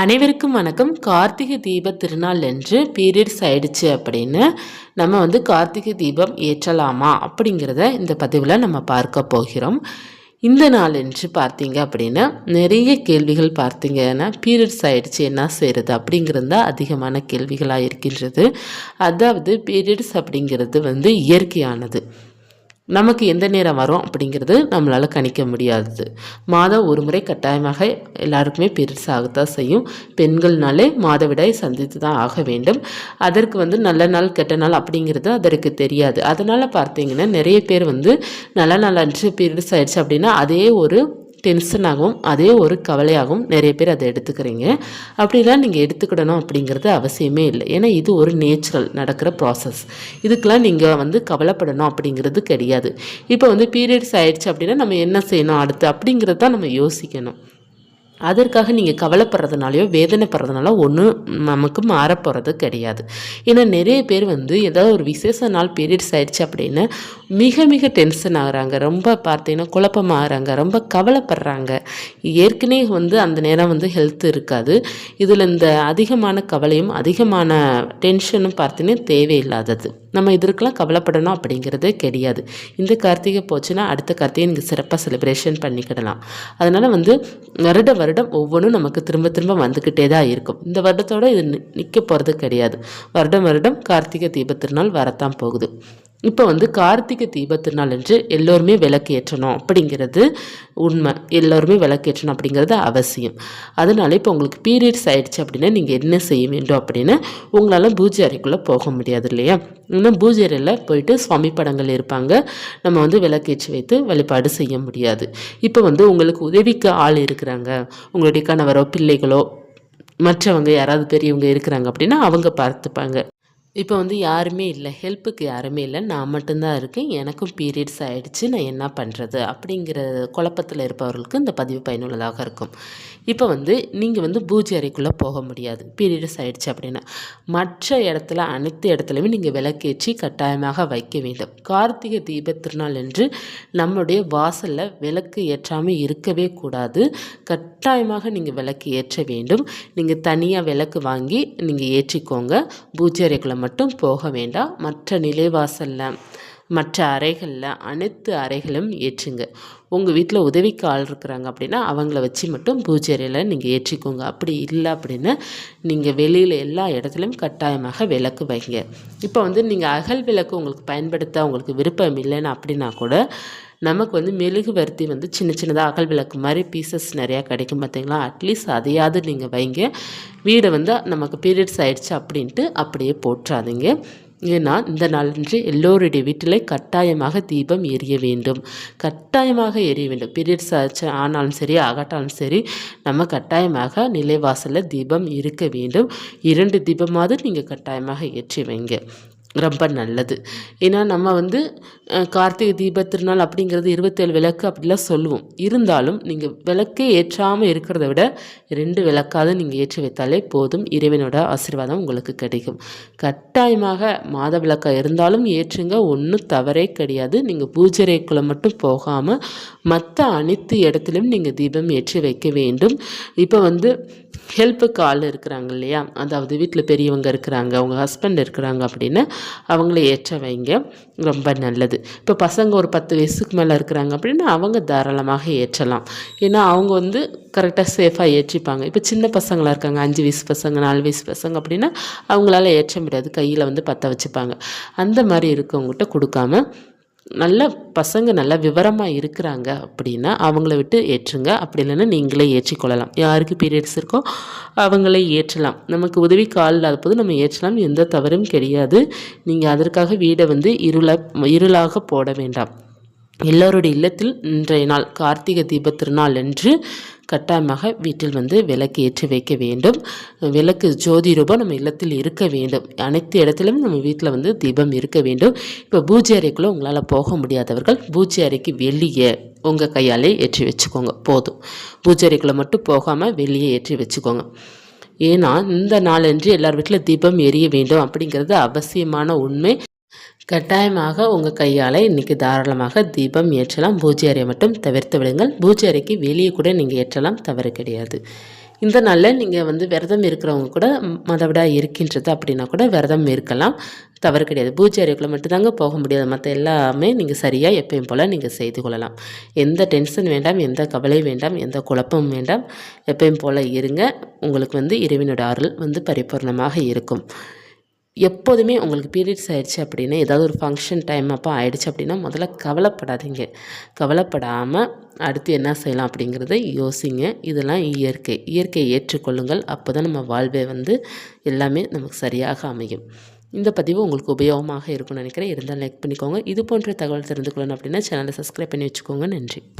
அனைவருக்கும் வணக்கம். கார்த்திகை தீப திருநாள் என்று பீரியட்ஸ் ஆயிடுச்சு அப்படின்னு நம்ம வந்து கார்த்திகை தீபம் ஏற்றலாமா அப்படிங்கிறத இந்த பதிவில் நம்ம பார்க்க போகிறோம். இந்த நாள் என்று பார்த்தீங்க அப்படின்னா நிறைய கேள்விகள் பார்த்தீங்கன்னா பீரியட்ஸ் ஆகிடுச்சு என்ன செய்கிறது அப்படிங்கிறது தான் அதிகமான கேள்விகளாக இருக்கின்றது. அதாவது பீரியட்ஸ் அப்படிங்கிறது வந்து இயற்கையானது. நமக்கு எந்த நேரம் வரும் அப்படிங்கிறது நம்மளால் கணிக்க முடியாது மாதம் ஒரு முறை கட்டாயமாக எல்லாருக்குமே பெருசாகத்தான் ஆகத்தான் செய்யும். பெண்கள்னாலே மாதவிடாய் சந்தித்து தான் ஆக வேண்டும். அதற்கு வந்து நல்ல நாள் கெட்ட நாள் அப்படிங்கிறது அதற்கு தெரியாது. அதனால் பார்த்தீங்கன்னா நிறைய பேர் வந்து நல்ல நாள் அன்று பீரியட்ஸ் ஆயிடுச்சு அப்படின்னா அதே ஒரு டென்ஷனாகவும் அதே ஒரு கவலையாகவும் நிறைய பேர் அதை எடுத்துக்கிறீங்க. அப்படிலாம் நீங்கள் எடுத்துக்கிடணும் அப்படிங்கிறது அவசியமே இல்லை. ஏன்னா இது ஒரு நேச்சுரல் நடக்கிற ப்ராசஸ் இதுக்கெலாம் நீங்கள் வந்து கவலைப்படணும் அப்படிங்கிறது கிடையாது. இப்போ வந்து பீரியட்ஸ் ஆயிடுச்சு அப்படின்னா நம்ம என்ன செய்யணும் அடுத்து அப்படிங்கிறது தான் நம்ம யோசிக்கணும். அதற்காக நீங்கள் கவலைப்படுறதுனாலையோ வேதனைப்படுறதுனால ஒன்றும் நமக்கு மாறப்போகிறது கிடையாது. ஏன்னா நிறைய பேர் வந்து ஏதாவது ஒரு விசேஷ நாள் பீரியட்ஸ் ஆயிடுச்சு அப்படின்னு மிக மிக டென்ஷன் ஆகிறாங்க. ரொம்ப பார்த்தீங்கன்னா குழப்பமாகறாங்க ரொம்ப கவலைப்படுறாங்க. ஏற்கனவே வந்து அந்த நேரம் வந்து ஹெல்த் இருக்காது. இதில் இந்த அதிகமான கவலையும் அதிகமான டென்ஷனும் பார்த்தீங்கன்னா தேவையில்லாதது. நம்ம இதற்கெல்லாம் கவலைப்படணும் அப்படிங்கிறதே கிடையாது. இந்த கார்த்திகை போச்சுன்னா அடுத்த கார்த்திகை நீங்கள் சிறப்பாக செலிப்ரேஷன் பண்ணிக்கிடலாம். அதனால் வந்து வருட வருடம் ஒவ்வொன்றும் நமக்கு திரும்ப திரும்ப வந்துக்கிட்டே தான் இருக்கும். இந்த வருடத்தோட இது நிற்க போகிறது கிடையாது. வருடம் வருடம் கார்த்திகை தீப திருநாள் வரத்தான் போகுது. இப்போ வந்து கார்த்திகை தீப திருநாள் என்று எல்லோருமே விளக்கு ஏற்றணும் அப்படிங்கிறது உண்மை. எல்லோருமே விளக்கு ஏற்றணும் அப்படிங்கிறது அவசியம். அதனால இப்போ உங்களுக்கு பீரியட்ஸ் ஆயிடுச்சு அப்படின்னா நீங்கள் என்ன செய்ய வேண்டும் அப்படின்னு உங்களால் பூஜை அறைக்குள்ளே போக முடியாது இல்லையா? இன்னும் பூஜை அறையில் போயிட்டு சுவாமி படங்கள் இருப்பாங்க. நம்ம வந்து விளக்கேற்றி வைத்து வழிபாடு செய்ய முடியாது. இப்போ வந்து உங்களுக்கு உதவிக்கு ஆள் இருக்கிறாங்க. உங்களுடைய கணவரோ பிள்ளைகளோ மற்றவங்க யாராவது பெரியவங்க இருக்கிறாங்க அப்படின்னா அவங்க பார்த்துப்பாங்க. இப்போ வந்து யாருமே இல்லை. ஹெல்ப்புக்கு யாருமே இல்லை. நான் மட்டும்தான் இருக்கேன். எனக்கும் பீரியட்ஸ் ஆகிடுச்சு நான் என்ன பண்ணுறது அப்படிங்கிற குழப்பத்தில் இருப்பவர்களுக்கு இந்த பதிவு பயனுள்ளதாக இருக்கும். இப்போ வந்து நீங்கள் வந்து பூஜை அறைக்குள்ளே போக முடியாது. பீரியட்ஸ் ஆகிடுச்சு அப்படின்னா. மற்ற இடத்துல அனைத்து இடத்துலையுமே நீங்கள் விளக்கேற்றி கட்டாயமாக வைக்க வேண்டும். கார்த்திகை தீப திருநாள் என்று நம்முடைய வாசலில் விளக்கு ஏற்றாமல் இருக்கவே கூடாது. கட்டாயமாக நீங்கள் விளக்கு ஏற்ற வேண்டும். நீங்கள் தனியாக விளக்கு வாங்கி நீங்கள் ஏற்றிக்கோங்க. பூஜை அறைக்குள்ளே மட்டும் போக வேண்டாம். மற்ற நிலைவாசலில் மற்ற அறைகளில் அனைத்து அறைகளும் ஏற்றுங்க. உங்கள் வீட்டில் உதவிக்கு ஆள் இருக்கிறாங்க அப்படின்னா அவங்கள வச்சு மட்டும் பூஜை அறையில் நீங்கள் ஏற்றிக்கோங்க. அப்படி இல்லை அப்படின்னா நீங்கள் வெளியில் எல்லா இடத்துலையும் கட்டாயமாக விளக்கு வைங்க. இப்போ வந்து நீங்கள் அகல் விளக்கு உங்களுக்கு பயன்படுத்த உங்களுக்கு விருப்பம் இல்லைன்னு அப்படின்னா கூட நமக்கு வந்து மெழுகு வர்த்தி வந்து சின்ன சின்னதாக அகல் விளக்கு மாதிரி பீசஸ் நிறையா கிடைக்கும் பார்த்தீங்களா? அட்லீஸ்ட் அதையாவது நீங்கள் வைங்க. வீடை வந்து நமக்கு பீரியட்ஸ் ஆயிடுச்சு அப்படின்ட்டு அப்படியே போட்டுறாதீங்க ஏன்னா இந்த நாளன்று எல்லோருடைய வீட்டில் கட்டாயமாக தீபம் எரிய வேண்டும். கட்டாயமாக எரிய வேண்டும். பீரியட்ஸ் ஆச்சு ஆனாலும் சரி ஆகட்டாலும் சரி நம்ம கட்டாயமாக நிலைவாசலில் தீபம் இருக்க வேண்டும். இரண்டு தீபமாவது நீங்கள் கட்டாயமாக ஏற்றி வைங்க. ரொம்ப நல்லது. ஏன்னா நம்ம வந்து கார்த்திகை தீப திருநாள் அப்படிங்கிறது இருபத்தேழு விளக்கு அப்படிலாம் சொல்லுவோம். இருந்தாலும் நீங்கள் விளக்கே ஏற்றாமல் இருக்கிறத விட ரெண்டு விளக்காவது நீங்கள் ஏற்றி வைத்தாலே போதும். இறைவனோட ஆசீர்வாதம் உங்களுக்கு கிடைக்கும். கட்டாயமாக மாத விளக்காக இருந்தாலும் ஏற்றுங்க. ஒன்றும் தவறே கிடையாது. நீங்கள் பூஜைக்குள்ளே மட்டும் போகாமல் மற்ற அனைத்து இடத்துலையும் நீங்கள் தீபம் ஏற்றி வைக்க வேண்டும். இப்போ வந்து ஹெல்ப்புக்கு ஆள் இருக்கிறாங்க இல்லையா? அதாவது வீட்டில் பெரியவங்க இருக்கிறாங்க அவங்க ஹஸ்பண்ட் இருக்கிறாங்க அப்படின்னு அவங்கள ஏற்ற வைங்க. ரொம்ப நல்லது. இப்போ பசங்க ஒரு பத்து வயசுக்கு மேலே இருக்கிறாங்க அப்படின்னா அவங்க தாராளமாக ஏற்றலாம். ஏன்னா அவங்க வந்து கரெக்டாக சேஃபாக ஏற்றிப்பாங்க. இப்போ சின்ன பசங்களாக இருக்காங்க அஞ்சு வயசு பசங்க நாலு வயசு பசங்க அப்படின்னா அவங்களால ஏற்ற முடியாது. கையில் வந்து பற்ற வச்சுப்பாங்க. அந்த மாதிரி இருக்கவங்ககிட்ட கொடுக்காம நல்ல பசங்க நல்லா விவரமாக இருக்கிறாங்க அப்படின்னா அவங்கள விட்டு ஏற்றுங்க. அப்படி இல்லைன்னா நீங்களே ஏற்றிக்கொள்ளலாம். யாருக்கு பீரியட்ஸ் இருக்கோ அவங்களே ஏற்றலாம். நமக்கு உதவி கால் இல்லாத போது நம்ம ஏற்றலாம். எந்த தவறும் கிடையாது. நீங்கள் அதற்காக வீடை வந்து இருள இருளாக போட வேண்டாம். எல்லோருடைய இல்லத்தில் இன்றைய நாள் கார்த்திகை தீப திருநாள் என்று கட்டாயமாக வீட்டில் வந்து விளக்கு ஏற்றி வைக்க வேண்டும். விளக்கு ஜோதி ரூபம் நம்ம இல்லத்தில் இருக்க வேண்டும். அனைத்து இடத்திலும் நம்ம வீட்டில் வந்து தீபம் இருக்க வேண்டும். இப்போ பூஜை அறைக்குள்ளே உங்களால் போக முடியாதவர்கள் பூஜை அறைக்கு வெளியே உங்கள் கையாலே ஏற்றி வச்சுக்கோங்க. போதும். பூஜை அறைக்குள்ளே மட்டும் போகாமல் வெளியே ஏற்றி வச்சுக்கோங்க. ஏன்னா இந்த நாளன்று எல்லார் வீட்டில் தீபம் எரிய வேண்டும் அப்படிங்கிறது அவசியமான உண்மை. கட்டாயமாக உங்கள் கையால் இன்றைக்கி தாராளமாக தீபம் ஏற்றலாம். பூஜை அறையை மட்டும் தவிர்த்து விடுங்கள். பூஜை அறைக்கு வெளியே கூட நீங்கள் ஏற்றலாம். தவறு கிடையாது. இந்த நாளில் நீங்கள் வந்து விரதம் இருக்கிறவங்க கூட மதவிடா இருக்கின்றது அப்படின்னா கூட விரதம் இருக்கலாம். தவறு கிடையாது. பூஜை அறைக்குள்ளே மட்டும்தாங்க போக முடியாது. மற்ற எல்லாமே நீங்கள் சரியாக எப்பயும் போல் நீங்கள் செய்து கொள்ளலாம். எந்த டென்ஷன் வேண்டாம் எந்த கவலை வேண்டாம் எந்த குழப்பமும் வேண்டாம் எப்பயும் போல் இருங்க. உங்களுக்கு வந்து இறைவனோட அருள் வந்து பரிபூர்ணமாக இருக்கும். எப்போதுமே உங்களுக்கு பீரியட்ஸ் ஆகிடுச்சு அப்படின்னா ஏதாவது ஒரு ஃபங்க்ஷன் டைம் அப்போ ஆகிடுச்சு அப்படின்னா முதல்ல கவலைப்படாதீங்க. கவலைப்படாமல் அடுத்து என்ன செய்யலாம் அப்படிங்கிறத யோசிங்க. இதெல்லாம் இயற்கை. இயற்கையை ஏற்றுக்கொள்ளுங்கள். அப்போ தான் நம்ம வாழ்வை வந்து எல்லாமே நமக்கு சரியாக அமையும். இந்த பதிவு உங்களுக்கு உபயோகமாக இருக்கும்னு நினைக்கிறேன். இருந்தால் லைக் பண்ணிக்கோங்க. இது போன்ற தகவல் தெரிந்து கொள்ளணும் அப்படின்னா சேனலை சப்ஸ்கிரைப் பண்ணி வச்சுக்கோங்க. நன்றி.